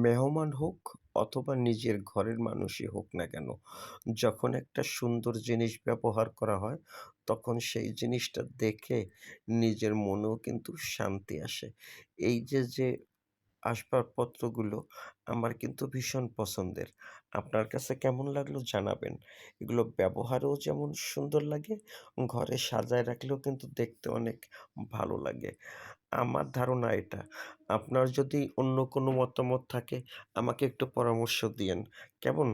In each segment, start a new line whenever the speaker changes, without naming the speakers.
মেহমান হোক অথবা নিজের ঘরের মানুষই হোক না কেন, যখন একটা সুন্দর জিনিস ব্যবহার করা হয়, তখন সেই জিনিসটা দেখে নিজের মনেও কিন্তু শান্তি আসে। এই যে, যে আসবাবপত্রগুলো আমার কিন্তু ভীষণ পছন্দের। আপনার কাছে কেমন লাগল জানাবেন। এগুলো ব্যবহারেও যেমন সুন্দর লাগে, ঘরে সাজায় রাখলেও কিন্তু দেখতে অনেক ভালো লাগে। আমার ধারণা এটা। আপনার যদি অন্য কোনো মতামত থাকে আমাকে একটু পরামর্শ দিয়েন, কেমন?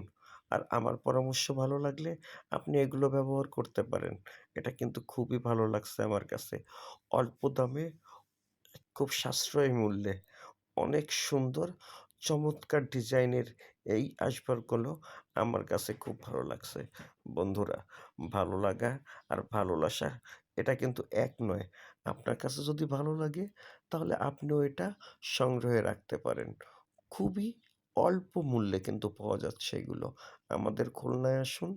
আর আমার পরামর্শ ভালো লাগলে আপনি এগুলো ব্যবহার করতে পারেন। এটা কিন্তু খুবই ভালো লাগছে আমার কাছে। অল্প দামে খুব সাশ্রয়ী মূল্যে অনেক সুন্দর চমৎকার ডিজাইনের এই আসবাবগুলো আমার কাছে খুব ভালো লাগছে। বন্ধুরা, ভালো লাগা আর ভালোবাসা এটা কিন্তু এক নয়। আপনার কাছে যদি ভালো লাগে তাহলে আপনিও এটা সংগ্রহে রাখতে পারেন। খুবই অল্প মূল্যে কিন্তু পাওয়া যাচ্ছে এগুলো। আমাদের খুলনায় আসুন,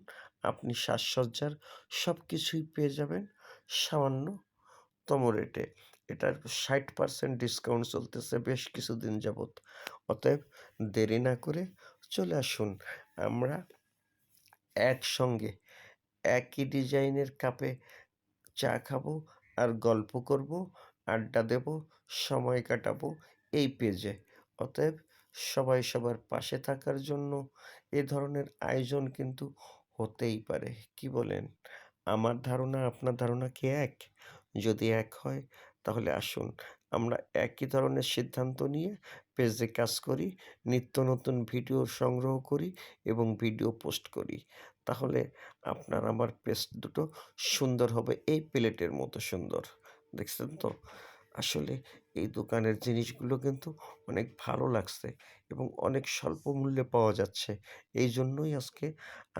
আপনি সাজসজ্জার সব কিছুই পেয়ে যাবেন সামান্যতম রেটে। এটার 60% ডিসকাউন্ট চলতেছে বেশ কিছুদিন যাবৎ। অতএব দেরি না করে চলে আসুন। আমরা একসঙ্গে একই ডিজাইনের কাপে চা খাব আর গল্প করব, আড্ডা দেব, সময় কাটাবো এই পেজে। অতএব সবাই সবার পাশে থাকার জন্য এ ধরনের আয়োজন কিন্তু হতেই পারে। কি বলেন? আমার ধারণা আপনার ধারণা কি এক? যদি এক হয় তাহলে আসুন আমরা একই ধরনের সিদ্ধান্ত নিয়ে পেজে কাজ করি, নিত্য নতুন ভিডিও সংগ্রহ করি এবং ভিডিও পোস্ট করি। তাহলে আপনার আমার পেজ দুটো সুন্দর হবে এই প্লেটের মতো সুন্দর। দেখছেন তো? আসলে এই দোকানের জিনিসগুলো কিন্তু অনেক ভালো লাগছে এবং অনেক স্বল্প মূল্যে পাওয়া যাচ্ছে। এই জন্যই আজকে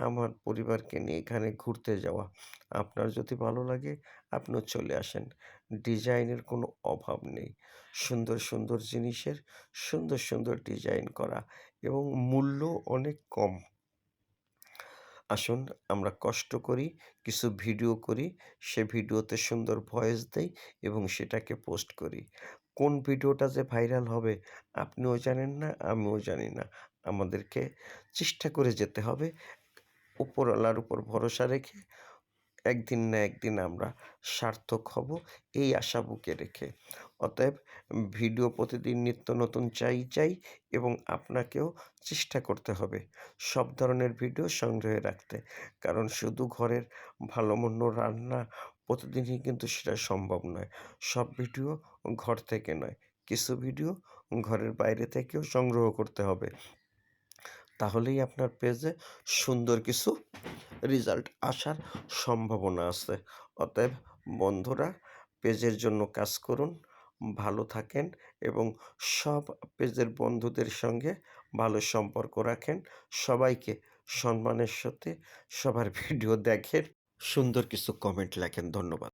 আমার পরিবারকে নিয়ে এখানে ঘুরতে যাওয়া। আপনার যদি ভালো লাগে আপনিও চলে আসেন। ডিজাইনের কোনো অভাব নেই। সুন্দর, সুন্দর জিনিসের সুন্দর, সুন্দর ডিজাইন করা এবং মূল্য অনেক কম। আসুন আমরা কষ্ট করি, কিছু ভিডিও করি, সে ভিডিওতে সুন্দর ভয়েস দেই এবং সেটাকে পোস্ট করি। কোন ভিডিওটা যে ভাইরাল হবে আপনিও জানেন না, আমিও জানি না। আমাদেরকে চেষ্টা করে যেতে হবে উপরওয়ালার উপর ভরসা রেখে একদিন না একদিন আমরা সার্থক হব এই আশা বুকে রেখে। অতএব ভিডিও প্রতিদিন নিত্য নতুন চাই, চাই এবং আপনাকেও চেষ্টা করতে হবে সব ধরনের ভিডিও সংগ্রহে রাখতে। কারণ শুধু ঘরের ভালো মন্দ রান্না প্রতিদিনই কিন্তু সেটা সম্ভব নয়। সব ভিডিও ঘর থেকে নয়। কিছু ভিডিও ঘরের বাইরে থেকেও সংগ্রহ করতে হবে। তাহলেই আপনার পেজে সুন্দর কিছু রেজাল্ট আসার সম্ভাবনা আছে। অতএব বন্ধুরা পেজের জন্য কাজ করুন, ভালো থাকেন এবং সব পেজের বন্ধুদের সঙ্গে ভালো সম্পর্ক রাখেন। সবাইকে সম্মানের সাথে সবার ভিডিও দেখেন, সুন্দর কিছু কমেন্ট লেখেন। ধন্যবাদ।